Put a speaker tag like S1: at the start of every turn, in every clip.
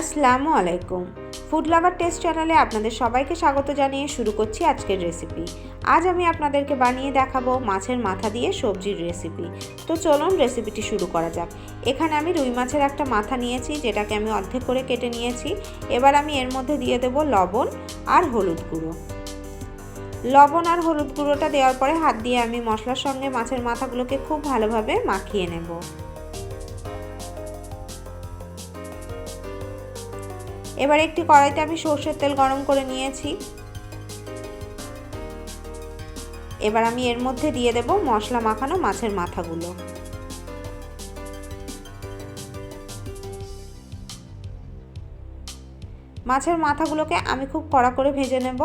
S1: আসসালামু আলাইকুম। Food lover test চ্যানেলে আপনাদের সবাইকে স্বাগত জানিয়ে শুরু করছি আজকের রেসিপি আজ আমি আপনাদেরকে বানিয়ে দেখাবো মাছের মাথা দিয়ে সবজির রেসিপি তো চলুন রেসিপিটি শুরু করা যাক। এখানে আমি রুই মাছের একটা মাথা নিয়েছি, যেটাকে আমি অর্ধেক করে কেটে নিয়েছি। এবার আমি এর মধ্যে দিয়ে দেবো লবণ আর হলুদ গুঁড়ো। লবণ আর হলুদ গুঁড়োটা দেওয়ার পরে হাত দিয়ে আমি মশলার সঙ্গে মাছের মাথাগুলোকে খুব ভালোভাবে মাখিয়ে নেব। এবার একটি কড়াইতে আমি সর্ষের তেল গরম করে নিয়েছি। এবার আমি এর মধ্যে দিয়ে দেব মশলা মাখানো মাছের মাথাগুলো। মাছের মাথাগুলোকে আমি খুব কড়া করে ভেজে নেব।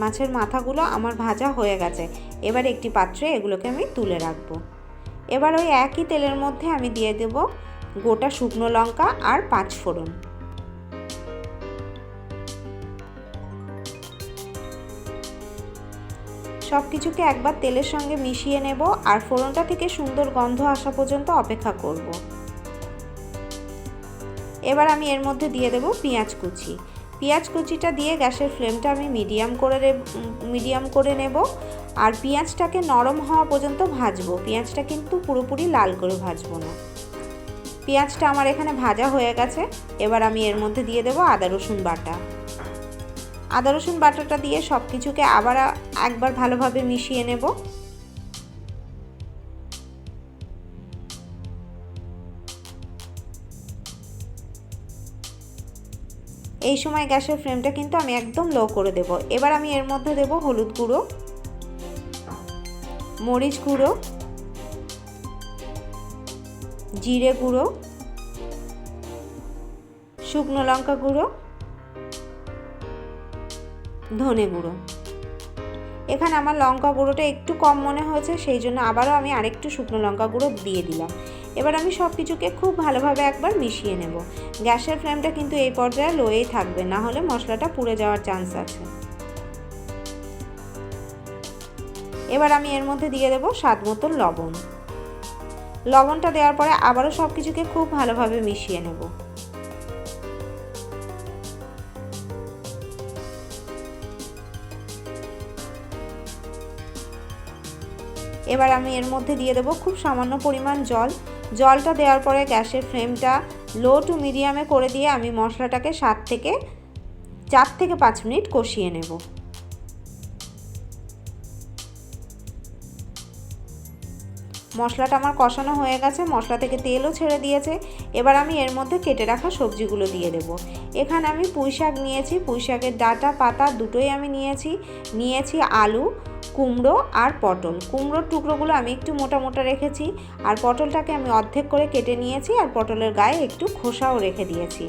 S1: মাছের মাথাগুলো আমার ভাজা হয়ে গেছে। এবার একটি পাত্রে এগুলোকে আমি তুলে রাখব। এবার ওই একই তেলের মধ্যে আমি দিয়ে দেব গোটা শুকনো লঙ্কা আর পাঁচ ফোড়ন। সব কিছুকে একবার তেলের সঙ্গে মিশিয়ে নেব আর ফোড়নটা থেকে সুন্দর গন্ধ আসা পর্যন্ত অপেক্ষা করব। এবার আমি এর মধ্যে দিয়ে দেব পেঁয়াজ কুচি। পেঁয়াজ কুচিটা দিয়ে গ্যাসের ফ্লেমটা আমি মিডিয়াম করে মিডিয়াম করে নেব। আর পেঁয়াজটাকে নরম হওয়া পর্যন্ত ভাজবো। পেঁয়াজটা কিন্তু পুরোপুরি লাল করে ভাজবো না। পেঁয়াজটা আমার এখানে ভাজা হয়ে গেছে। এবার আমি এর মধ্যে দিয়ে দেবো আদা রসুন বাটা। আদা রসুন বাটাটা দিয়ে সব কিছুকে আবার একবার ভালোভাবে মিশিয়ে নেব। এই সময় গ্যাসের ফ্লেমটা কিন্তু আমি একদম লো করে দেব। এবার আমি এর মধ্যে দেব হলুদ গুঁড়ো, মরিচ গুঁড়ো, জিরে গুঁড়ো, শুকনো লঙ্কা গুঁড়ো, ধনে গুঁড়ো। এখানে আমার লঙ্কা গুঁড়োটা একটু কম মনে হয়েছে, সেই জন্য আবারও আমি আরেকটু শুকনো লঙ্কা গুঁড়ো দিয়ে দিলাম। এবার আমি সব কিছুকে খুব ভালোভাবে একবার মিশিয়ে নেব। গ্যাসের ফ্লেমটা কিন্তু এই পর্যায়ে লোয়েই থাকবে, না হলে মশলাটা পুড়ে যাওয়ার চান্স আছে। এবার আমি এর মধ্যে দিয়ে দেবো স্বাদ মতো লবণ। লবণটা দেওয়ার পরে আবারও সব কিছুকে খুব ভালোভাবে মিশিয়ে নেব। এবার আমি এর মধ্যে দিয়ে দেবো খুব সামান্য পরিমাণ জল। জলটা দেওয়ার পরে গ্যাসের ফ্লেমটা লো টু মিডিয়ামে করে দিয়ে আমি মশলাটাকে সাত থেকে চার থেকে পাঁচ মিনিট কষিয়ে নেব। মশলাটা আমার কষানো হয়ে গেছে, মশলা থেকে তেলও ছেড়ে দিয়েছে। এবার আমি এর মধ্যে কেটে রাখা সবজিগুলো দিয়ে দেব। এখানে আমি পুঁই শাক নিয়েছি, পুঁই শাকের ডাটা, পাতা দুটোই আমি নিয়েছি। নিয়েছি আলু, কুমড়ো আর পটল। কুমড়োর টুকরোগুলো আমি একটু মোটা মোটা রেখেছি আর পটলটাকে আমি অর্ধেক করে কেটে নিয়েছি আর পটলের গায়ে একটু খোসাও রেখে দিয়েছি।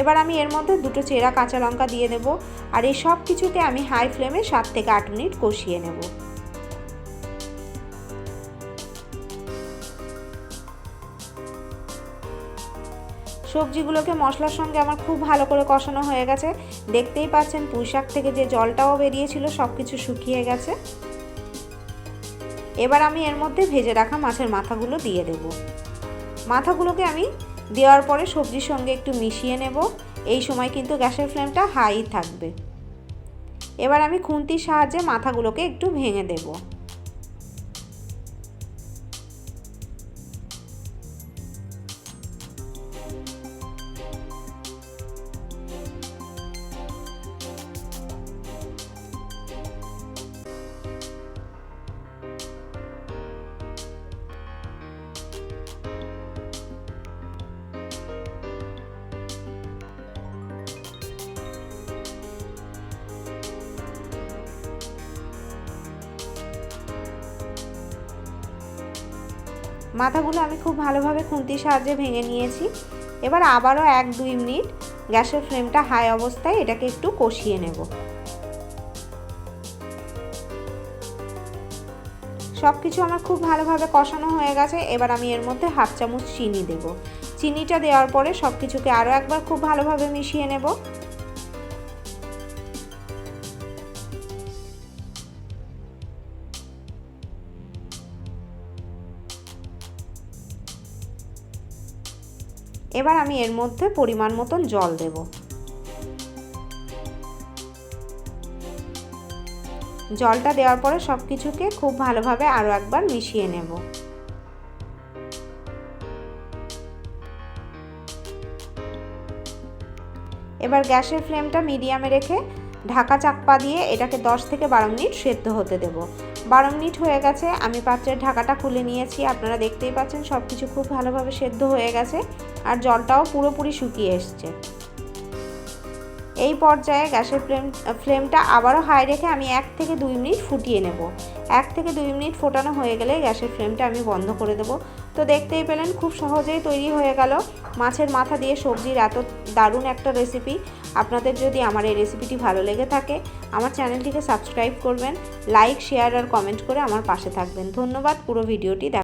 S1: এবার আমি এর মধ্যে দুটো চেরা কাঁচা লঙ্কা দিয়ে দেবো আর এই সব কিছুকে আমি হাই ফ্লেমে সাত থেকে আট মিনিট কষিয়ে নেব। সবজিগুলোকে মশলার সঙ্গে আমার খুব ভালো করে কষানো হয়ে গেছে। দেখতেই পাচ্ছেন পুঁই শাক থেকে যে জলটাও বেরিয়েছিল সব কিছু শুকিয়ে গেছে। এবার আমি এর মধ্যে ভেজে রাখা মাছের মাথাগুলো দিয়ে দেব। মাথাগুলোকে আমি দেওয়ার পরে সবজির সঙ্গে একটু মিশিয়ে নেব। এই সময় কিন্তু গ্যাসের ফ্লেমটা হাই থাকবে। এবার আমি খুন্তির সাহায্যে মাথাগুলোকে একটু ভেঙে দেবো। মাথাগুলো আমি খুব ভালোভাবে খুন্তির সাহায্যে ভেঙে নিয়েছি। এবার আবারও এক দুই মিনিট গ্যাসের ফ্লেমটা হাই অবস্থায় এটাকে একটু কষিয়ে নেব। সব কিছু আমার খুব ভালোভাবে কষানো হয়ে গেছে। এবার আমি এর মধ্যে হাফ চামচ চিনি দেব। চিনিটা দেওয়ার পরে সব কিছুকে আরও একবার খুব ভালোভাবে মিশিয়ে নেব। এবার আমি এর মধ্যে পরিমাণ মতন জল দেব। জলটা দেওয়ার পরে সব কিছুকে খুব ভালোভাবে আরও একবার মিশিয়ে নেব। এবার গ্যাসের ফ্লেমটা মিডিয়ামে রেখে ঢাকা চাকপা দিয়ে এটাকে 10 থেকে বারো মিনিট সেদ্ধ হতে দেব। বারো মিনিট হয়ে গেছে। আমি পাত্রের ঢাকাটা খুলে নিয়েছি। আপনারা দেখতেই পাচ্ছেন সব কিছু খুব ভালোভাবে সেদ্ধ হয়ে গেছে আর জলটাও পুরোপুরি শুকিয়ে এসছে। এই পর্যায়ে গ্যাসের ফ্লেম, ফ্লেমটা আবারও হাই রেখে আমি এক থেকে দুই মিনিট ফুটিয়ে নেব। এক থেকে দুই মিনিট ফোটানো হয়ে গেলে গ্যাসের ফ্লেমটা আমি বন্ধ করে দেব। তো দেখতেই পেলেন, খুব সহজেই তৈরি হয়ে গেল। মাছের মাথা দিয়ে সবজির এত দারুণ একটা রেসিপি আপনাদের যদি আমার এই রেসিপিটি ভালো লেগে থাকে, আমার চ্যানেলটিকে সাবস্ক্রাইব করবেন লাইক শেয়ার আর কমেন্ট করে আমার পাশে থাকবেন। ধন্যবাদ, পুরো ভিডিওটি